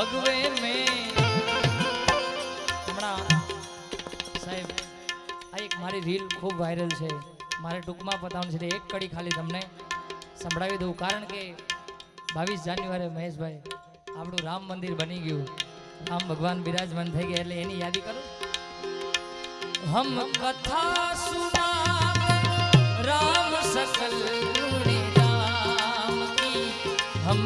ભગવે મે. હમણાં સાહેબ, આ એક મારી રીલ ખૂબ વાયરલ છે. મારે ટૂંકમાં બતાવવાનું છે એક કડી ખાલી તમને સંભળાવી દઉં. કારણ કે બાવીસ જાન્યુઆરી મહેશભાઈ આપણું રામ મંદિર બની ગયું. રામ ભગવાન બિરાજમાન થઈ ગયા એટલે એની યાદી કરો? હમ કથા સુના રામ સકલ રામ કી. હમ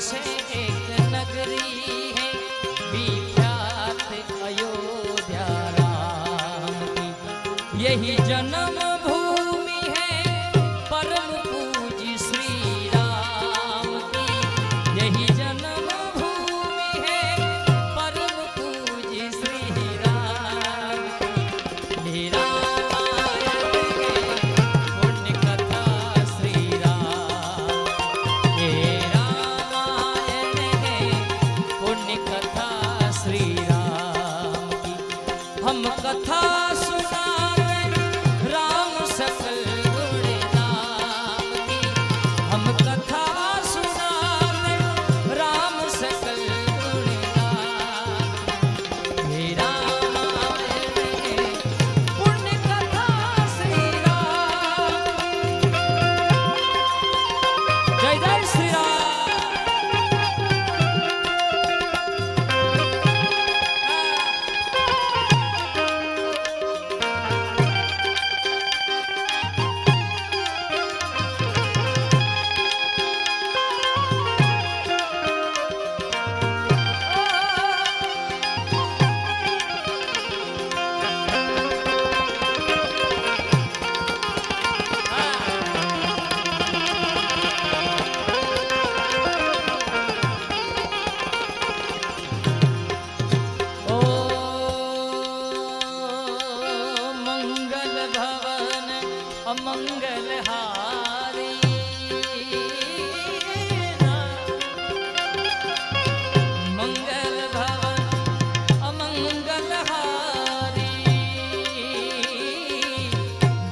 છે એક નગરી હે વિખ્યાત અયોધ્યા રામ યહી જન્મ કથા સુના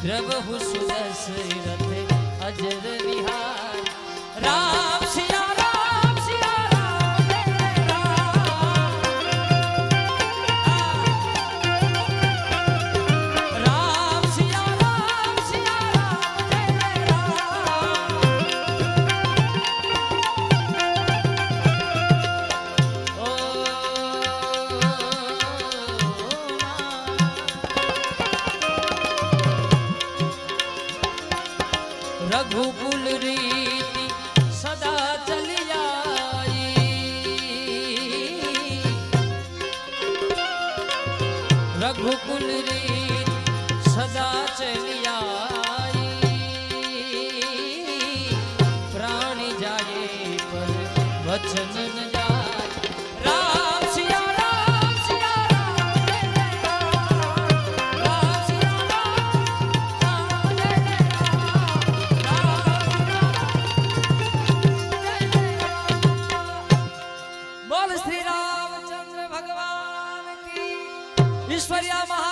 દ્રવ હું સુદશરથે અજર રઘુકુલ રીતિ સદા ચલિયાઈ રઘુકુલ રીત સદા ચલિયાઈ પ્રાણી જાય પર વચન બોલ શ્રી રામચંદ્ર ભગવાન ઈશ્વરિયા મહા